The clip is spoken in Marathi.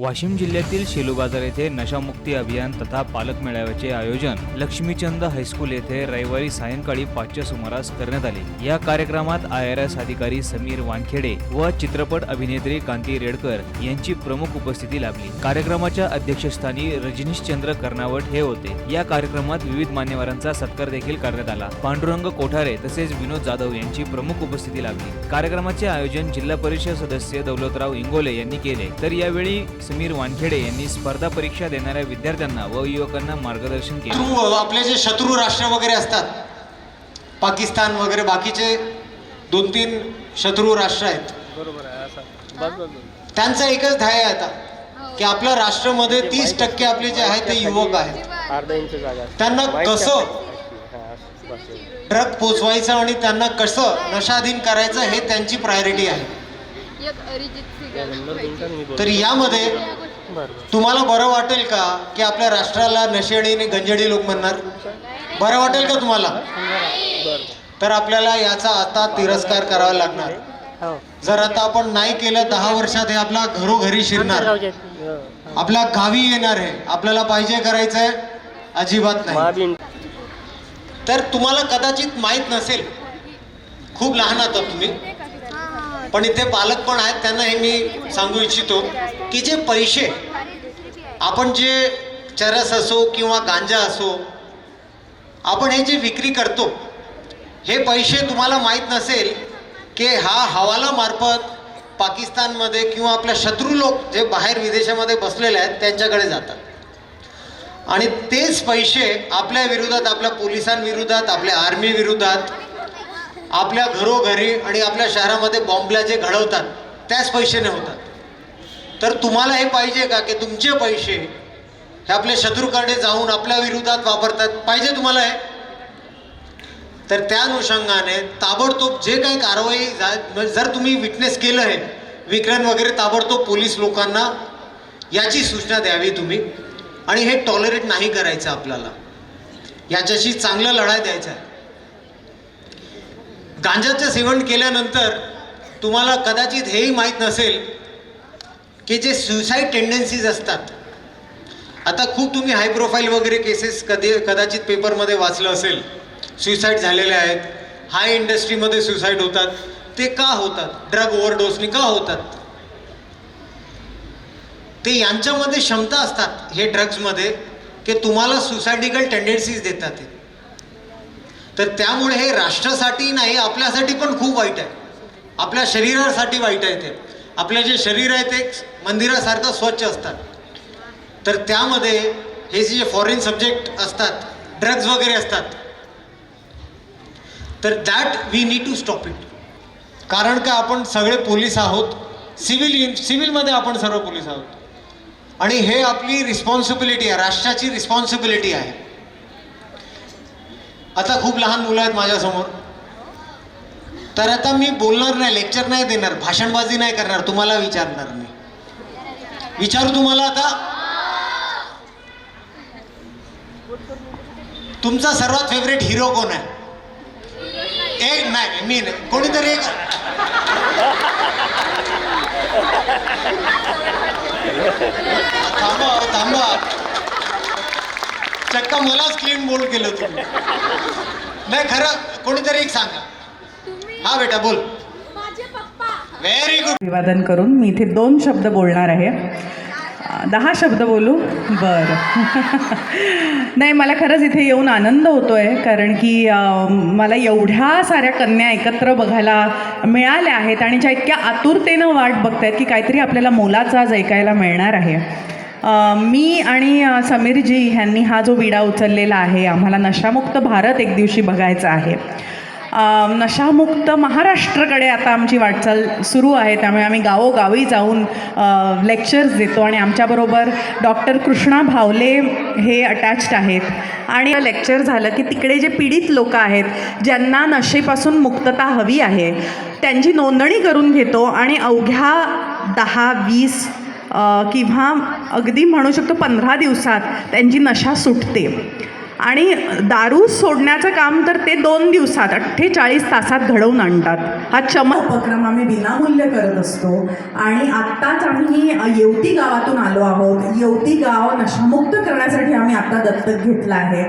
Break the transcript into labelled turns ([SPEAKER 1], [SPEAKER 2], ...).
[SPEAKER 1] वाशिम जिल्ह्यातील शेलू बाजार येथे नशामुक्ती अभियान तथा पालक मेळाव्याचे आयोजन लक्ष्मीचंद हायस्कूल येथे रविवारी सायंकाळी पाचच्या सुमारास करण्यात आले. या कार्यक्रमात आय आर एस अधिकारी समीर वानखेडे व चित्रपट अभिनेत्री कांती रेडकर यांची प्रमुख उपस्थिती लाभली. कार्यक्रमाच्या अध्यक्षस्थानी रजनीशचंद्र कर्नावट हे होते. या कार्यक्रमात विविध मान्यवरांचा सत्कार देखील करण्यात आला. पांडुरंग कोठारे तसेच विनोद जाधव यांची प्रमुख उपस्थिती लाभली. कार्यक्रमाचे आयोजन जिल्हा परिषद सदस्य दौलतराव इंगोले यांनी केले. तर यावेळी समीर वानखेडे यांनी स्पर्धा परीक्षा देणाऱ्या विद्यार्थ्यांना व युवकांना मार्गदर्शन केले
[SPEAKER 2] आपले जे शत्रू राष्ट्र वगैरे असतात पाकिस्तान वगैरे बाकीचे दोन तीन शत्रू राष्ट्र आहेत
[SPEAKER 3] बरोबर आहे असं बस बस
[SPEAKER 2] त्यांचा एकच ध्येय आहे आता की आपल्या राष्ट्रामध्ये तीस टक्के आपले जे आहेत ते युवक आहेत
[SPEAKER 3] अर्धा इंच जागा
[SPEAKER 2] त्यांना कसं.
[SPEAKER 3] हा.
[SPEAKER 2] ड्रग पोचवायचं आणि त्यांना कसं नशाधीन करायचं हे त्यांची प्रायोरिटी आहे तर यामध्ये तुम्हाला बरं वाटेल का की आपल्या राष्ट्राला नशेडी आणि गंजडी लोक म्हणणार? बरं वाटेल का तुम्हाला?
[SPEAKER 3] बरं
[SPEAKER 2] तर आपल्याला याचा आता तिरस्कार करावा लागणार.
[SPEAKER 3] हो.
[SPEAKER 2] जर आता आपण नाही केलं दहा वर्षात हे आपला घरोघरी शिरणार. आपल्या गावी येणार आहे. आपल्याला पाहिजे करायचंय अजिबात नाही. तर तुम्हाला कदाचित माहीत नसेल खूप लहान आहात तुम्ही. पण इथे पालक पण आहेत त्यांना हे मी सांगू इच्छितो की जे पैसे आपण जे चरस असो किंवा गांजा असो आपण हे जे विक्री करतो हे पैसे तुम्हाला माहीत नसेल की हा हवाला मार्फत पाकिस्तानमध्ये किंवा आपल्या शत्रू लोक जे बाहेर विदेशामध्ये बसलेले आहेत त्यांच्याकडे जातात. आणि तेच पैसे आपल्या विरोधात आपल्या पोलिसांविरोधात आपल्या आर्मी विरोधात आपल्या घरोघरी आणि आपल्या शहरामध्ये बॉम्बला जे घडवतात त्याच पैशाने होतात. तर तुम्हाला हे पाहिजे का की तुमचे पैसे हे आपल्या शत्रूकडे जाऊन आपल्या विरोधात वापरतात? पाहिजे तुम्हाला हे? तर त्या अनुषंगाने ताबडतोब जे काही कारवाई झा- म्हणजे जर तुम्ही विटनेस केलं आहे विक्रम वगैरे ताबडतोब पोलीस लोकांना याची सूचना द्यावी तुम्ही. आणि हे टॉलरेट नाही करायचं आपल्याला. याच्याशी चांगला लढाई द्यायचा आहे. गांजाचं सेवन केल्यानंतर तुम्हाला कदाचित हेही माहीत नसेल की जे सुसाईड टेंडन्सीज असतात. आता खूप तुम्ही हाय प्रोफाईल वगैरे केसेस कधी कदाचित पेपरमध्ये वाचलं असेल. सुसाईड झालेले आहेत. हाय इंडस्ट्रीमध्ये सुसाईड होतात. ते का होतात? ड्रग ओव्हरडोसनी का होतात? ते यांच्यामध्ये क्षमता असतात हे ड्रग्समध्ये की तुम्हाला सुसायडिकल टेंडन्सीज देतात. ते तर त्यामुळे हे राष्ट्रासाठी नाही आपल्यासाठी पण खूप वाईट आहे. आपल्या शरीरासाठी वाईट आहे ते. आपलं जे शरीर आहे ते मंदिरासारखं स्वच्छ असतात. तर त्यामध्ये हे जे फॉरेन सब्जेक्ट असतात ड्रग्ज वगैरे असतात तर that we need to stop it कारण का आपण सगळे पोलीस आहोत सिव्हिल सिव्हिलमध्ये आपण सर्व पोलीस आहोत. आणि हे आपली रिस्पॉन्सिबिलिटी आहे राष्ट्राची रिस्पॉन्सिबिलिटी आहे. आता खूप लहान मुलं आहेत माझ्यासमोर. तर आता मी बोलणार नाही लेक्चर नाही देणार भाषणबाजी नाही करणार तुम्हाला विचारणार मी. विचारू तुम्हाला आता? तुमचा सर्वात फेवरेट हिरो कोण आहे? एक नाही मी नाही. कोणीतरी एक? थांबा थांबा. चक्क मलाच क्लीन बोल्ड केलं तुम्ही नाही खरं कोणीतरी एक सांगा. हा बेटा बोल.
[SPEAKER 4] माझे पप्पा.
[SPEAKER 2] व्हेरी गुड
[SPEAKER 5] अभिवादन करून मी इथे दोन शब्द बोलणार आहे. दहा शब्द बोलू? बरं. नाही मला खरंच इथे येऊन आनंद होतो आहे कारण की मला एवढ्या साऱ्या कन्या एकत्र बघायला मिळाल्या आहेत आणि ज्या इतक्या आतुरतेनं वाट बघतायत की काहीतरी आपल्याला मोलाचा आज ऐकायला मिळणार आहे. मी आणि समीरजी ह्यांनी हा जो विडा उचललेला आहे आम्हाला नशामुक्त भारत एक दिवशी बघायचा आहे. नशामुक्त महाराष्ट्रकडे आता आमची वाटचाल सुरू आहे त्यामुळे आम्ही गावोगावी जाऊन लेक्चर्स देतो आणि आमच्याबरोबर डॉक्टर कृष्णा भावले हे अटॅच्ड आहेत. आणि लेक्चर झालं की तिकडे जे पीडित लोक आहेत ज्यांना नशेपासून मुक्तता हवी आहे त्यांची नोंदणी करून घेतो आणि अवघ्या दहा वीस किंवा अगदी म्हणू शकतो पंधरा दिवसात त्यांची नशा सुटते. आणि दारू सोडण्याचं काम तर ते दोन दिवसात अठ्ठेचाळीस तासात घडवून आणतात. हा चम उपक्रम आम्ही विनामूल्य करत असतो. आणि आत्ताच आम्ही येवती गावातून आलो आहोत. येवती गाव नशामुक्त करण्यासाठी आम्ही आता दत्तक घेतलं आहे.